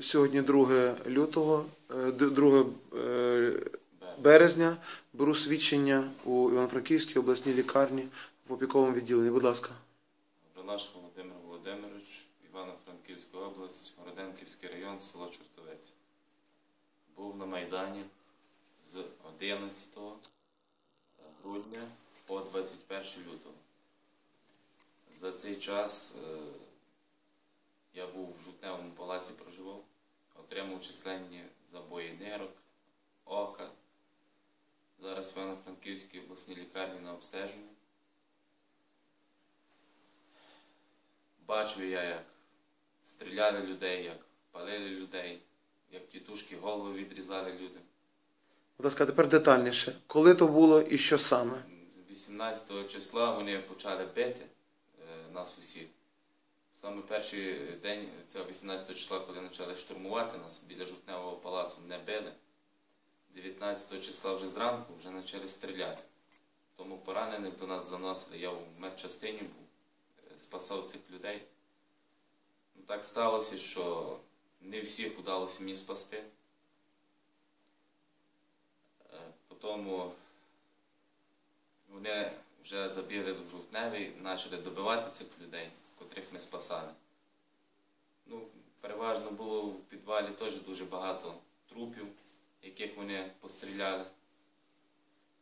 Сьогодні 2 лютого, е, 2 е, березня беру свідчення у Івано-Франківській обласній лікарні в опіковому відділенні. Будь ласка. Бронаш Володимир Володимирович, Івано-Франківська область, Городенківський район, село Чортовець. Був на Майдані з 11 грудня по 21 лютого. За цей час е, я був в жутневому палаці проживав, отримав численні забої нирок, ока. Зараз в Івано-Франківській обласній лікарні на обстеженні. Бачу я, як стріляли людей, як палили людей, як тітушки голови відрізали людям. Будь ласка, тепер детальніше. Коли то було і що саме? 18 числа вони почали бити е, нас усіх. Саме перший день цього 18 числа, коли почали штурмувати нас біля жовтневого палацу, не били. 19 числа вже зранку вже почали стріляти. Тому поранених до нас заносили. Я в медчастині був, е, спасав цих людей. Ну, Так сталося, що не всіх вдалося мені спасти. Е, Потому вони вже забігли в жовтневий, почали добивати цих людей, котрих ми спасали. Ну, переважно було в підвалі теж дуже багато трупів, яких вони постріляли.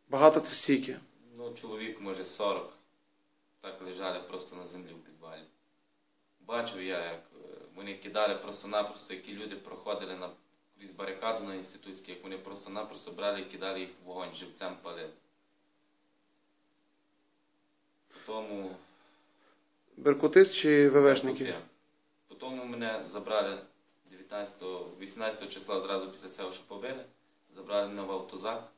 Багато це стільки. Ну, чоловік, може, 40. Так лежали просто на землі в підвалі. Бачив я, як е, вони кидали просто-напросто, які люди проходили на, крізь барикаду на інститутській, як вони просто-напросто брали і кидали їх в вогонь, живцем палили. Тому Беркутист чи ВВшники? Потім. Потім мене забрали 19, 18 числа зразу після цього, що побили. Забрали мене в автозак.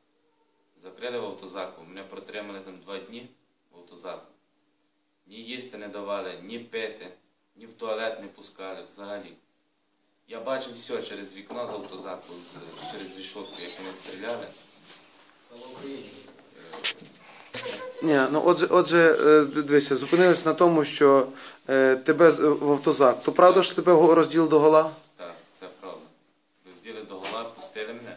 Закрили в автозаку. Мене протримали там два дні в автозаку. Ні їсти не давали, ні пити, ні в туалет не пускали взагалі. Я бачив все через вікно з автозаку, через рішотку, як вони стріляли. Ні, ну отже, отже, е, дивися, зупинились на тому, що е, тебе в автозак. То правда, що тебе розділ до гола? Так, це правда. Розділи до гола, пустили мене.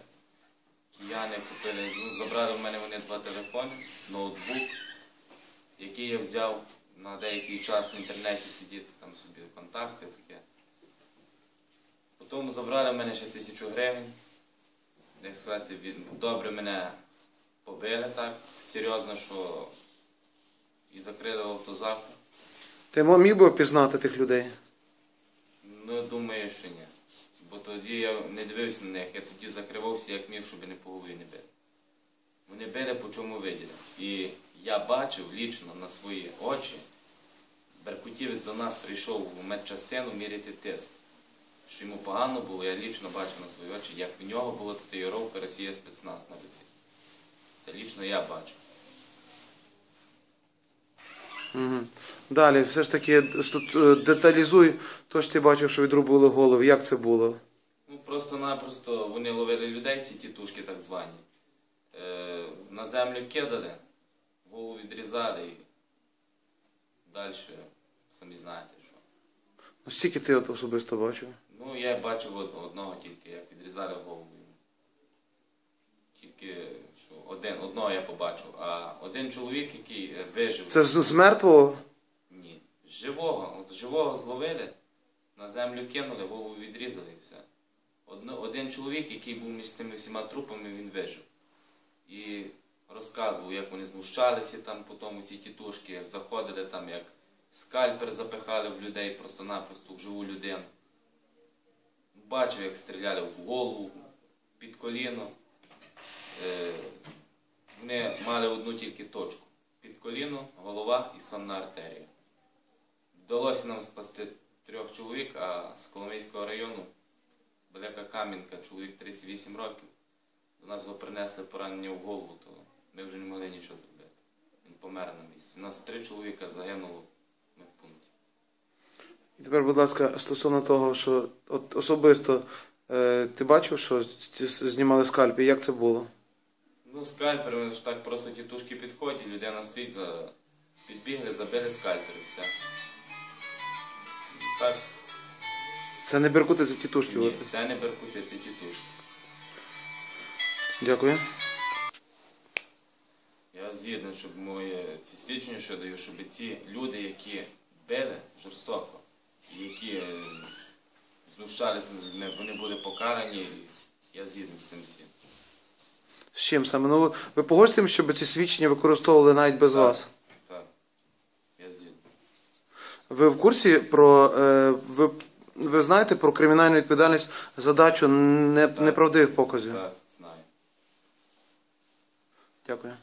Кияни купили, ну, забрали в мене вони два телефони, ноутбук, який я взяв на деякий час в інтернеті сидіти, там собі контакти таке. Потім забрали в мене ще тисячу гривень. Як сказати, добре мене побили так, серйозно, що і закрили в. Ти міг би опізнати тих людей? Ну, думаю, що ні. Бо тоді я не дивився на них, я тоді закривався, як міг, щоб не по голові не били. Вони били по чому виділи. І я бачив лічно на свої очі, Беркутівець до нас прийшов в медчастину міряти тиск. Що йому погано було, я лічно бачив на свої очі, як в нього була татуїровка Росія спецназ на руці. Лічно я бачив. Угу. Далі, все ж таки, тут е, деталізуй то, що ти бачив, що відрубували голови. Як це було? Ну, просто-напросто вони ловили людей, ці тітушки так звані. Е, на землю кидали, голову відрізали і далі самі знаєте що. Ну, скільки ти от особисто бачив? Ну, я бачив одного тільки, як відрізали голову. Тільки що один, одного я побачив, а один чоловік, який е, вижив. Це з, з мертвого? Ні. Живого. От живого зловили, на землю кинули, голову відрізали і все. Одно, один чоловік, який був між цими всіма трупами, він вижив. І розказував, як вони знущалися там по тому ці тітушки, як заходили там, як скальпер запихали в людей просто-напросто в живу людину. Бачив, як стріляли в голову, під коліно. Е, вони мали одну тільки точку. Під коліно, голова і сонна артерія. Вдалося нам спасти трьох чоловік, а з Коломийського району Велика Кам'янка, чоловік 38 років. До нас його принесли поранення в голову, то ми вже не могли нічого зробити. Він помер на місці. У нас три чоловіка загинуло в медпункті. І тепер, будь ласка, стосовно того, що от особисто е, ти бачив, що знімали скальпи, як це було? Ну, скальпер, вони ж так просто тітушки підходять, людина стоїть, за... підбігли, забили скальпер і все. Так Це не беркути, це тітушки. Ні, от. це не беркути, це тітушки. Дякую. Я згідний, щоб моє ці свідчення, що даю, щоб ці люди, які били жорстоко, які е, знущались над людьми, вони були покарані. і Я згідний з цим всім. З чим саме? Ну, ви- погоджуєте, щоб ці свідчення використовували навіть без Так. вас? Так. Я згідний. Ви в курсі про е, ви, ви знаєте про кримінальну відповідальність задачу не, неправдивих показів? Так, знаю. Дякую.